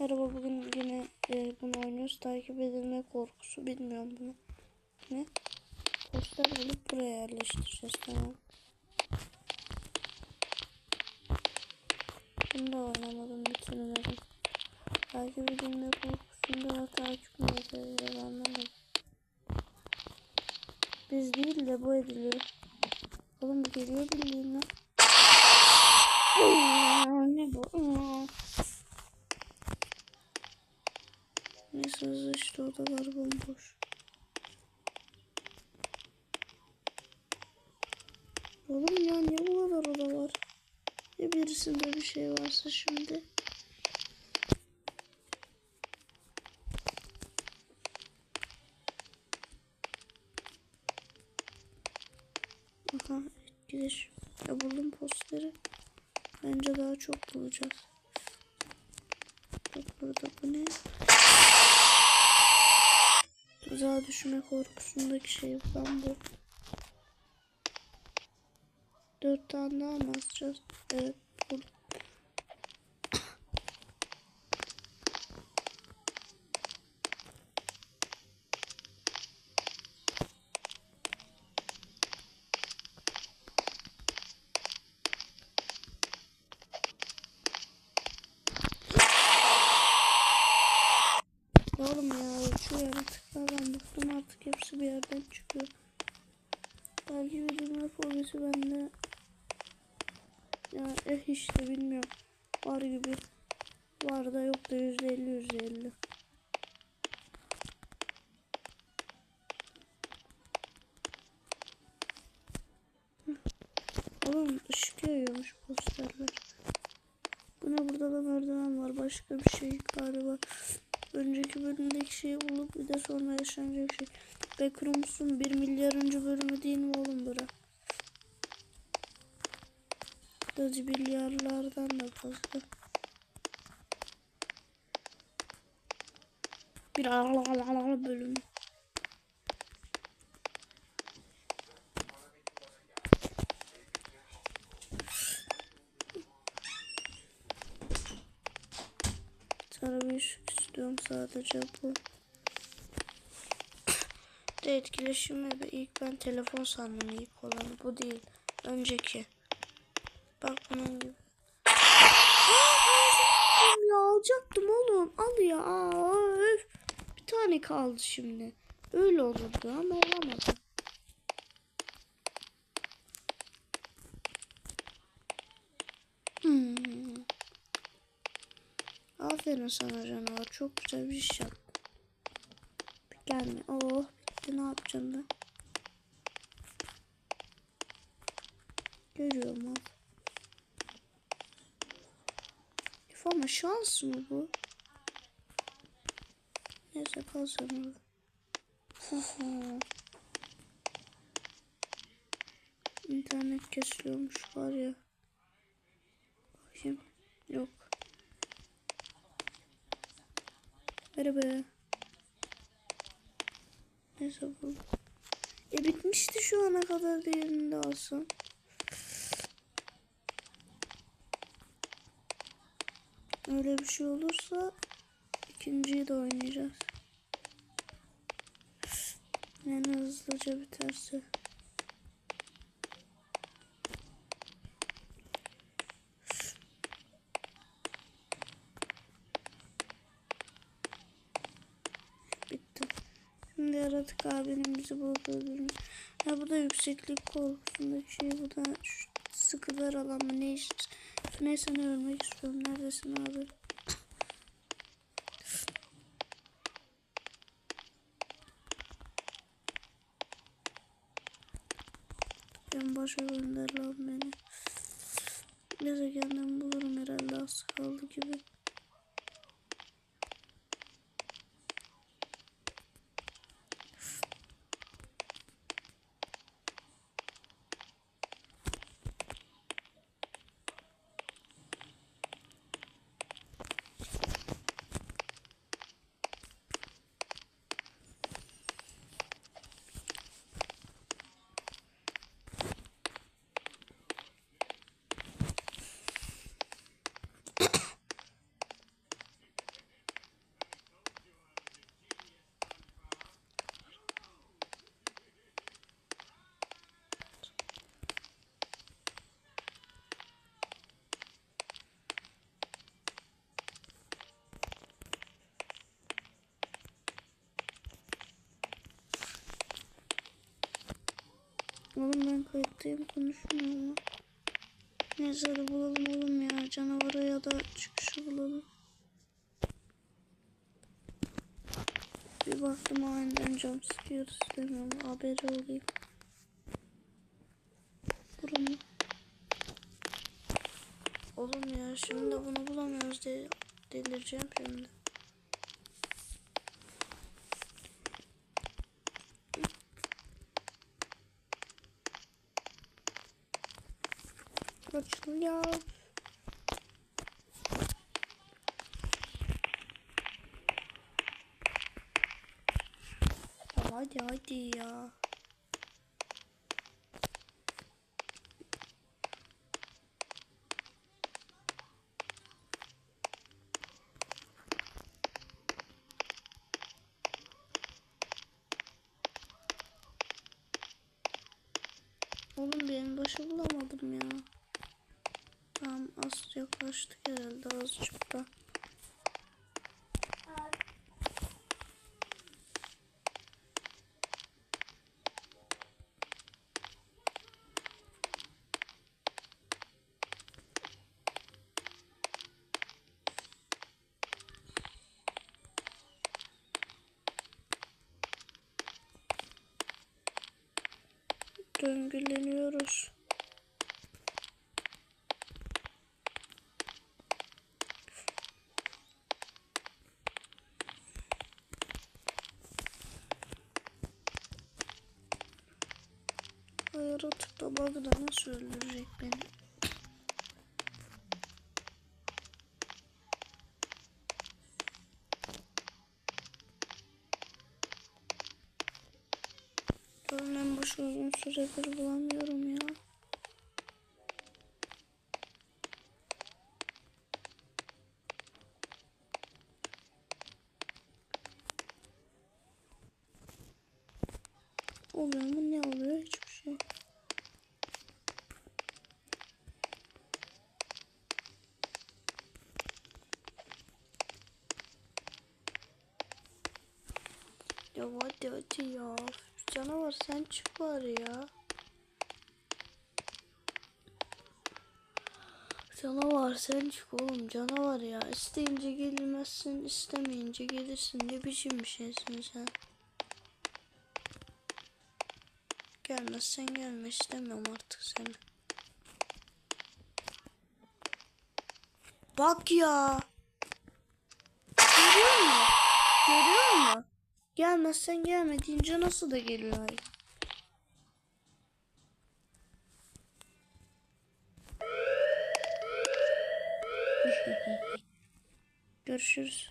Merhaba bugün yine e, bunu oynuyoruz. Takip edilme korkusu bilmiyorum bunu. Ne? Poster bulup buraya yerleştireceğiz tamam. Bunu da oynamadım bitirmedim. Takip edilme korkusunda mi edilir anlamadım. Biz değil de bu ediliyor. Oğlum bu geliyor bildiğin lan. ne bu? Neyse işte odalar bomboş. Oğlum ya niye bu kadar oda var? Ya birisinde bir şey varsa şimdi. Aha etkileşim. Ya buldum posteri. Bence daha çok bulacağız. Bak burada bu ne? Tuzağa düşme korkusundaki şey falan bu. Dört tane daha mı asacağız? Evet. Bu. Ya Oğlum ya şu yaratıklardan bıktım hepsi bir yerden çıkıyor. Takip edilme fobisi bende. Ya eh işte bilmiyorum. Var gibi. Var da yok da yüzde elli yüzde elli. Oğlum ışık yayıyormuş posterler. Bu ne burada da merdiven var. Başka bir şey galiba. Önceki bölümdeki şeyi bulup bir de sonra yaşanacak şey. Backrooms'un 1 milyarıncı bölümü değil mi oğlum bura? Dacı milyarlardan da fazla. Bir alalalala bölüm. Sarı bir ışık istiyorum sadece bu. De etkileşimi ilk ben telefon sandım ilk olan bu değil. Önceki. Bak bunun gibi. Ya alacaktım oğlum. Al ya. Aa, öf. Bir tane kaldı şimdi. Öyle olurdu ama olamadı. Hmm. Aferin sana canavar. Çok güzel bir iş yaptın. Gelme. Oh bitti. Ne yapacaksın da? Görüyorum abi. Üf şans mı bu? Neyse. Haha. İnternet kesiliyormuş var ya. Bakayım. Yok. Merhaba. Neyse bu. E bitmişti şu ana kadar diğerini de alsam. Öyle bir şey olursa ikinciyi de oynayacağız. Yani hızlıca biterse. Şimdi yaratık abinin bizi bulduğunu. Ya bu da yükseklik korkusundaki şey. Bu da sıkılar alan mı ne işte. Neyse ne ölmek istiyorum. Neredesin abi? Ben başa gönder lan beni. Gezegenden bulurum herhalde az kaldı gibi. Oğlum ben kayıttayım konuşmuyorum hadi bulalım oğlum ya. Canavarı ya da çıkışı bulalım. Bir baktım aniden jumpscare istemiyorum. Haberi olayım. Buramı. Oğlum ya şimdi bunu bulamıyoruz diye delireceğim şimdi. Açılıyor. Ya hadi hadi ya. Oğlum benim başı bulamadım ya. Tamam az yaklaştık herhalde azıcık da. Yaratık da bug'da nasıl öldürecek beni? Görünen boş uzun süredir bulamıyorum ya. Oluyor mu ne oluyor hiçbir şey. Ya hadi hadi ya. Canavar sen çık bari ya. Canavar sen çık oğlum canavar ya. İsteyince gelmezsin istemeyince gelirsin. Ne biçim bir şeysin sen. Gelmezsen gelme istemiyorum artık seni. Bak ya. Gelmezsen gelme deyince nasıl da geliyor. Görüşürüz.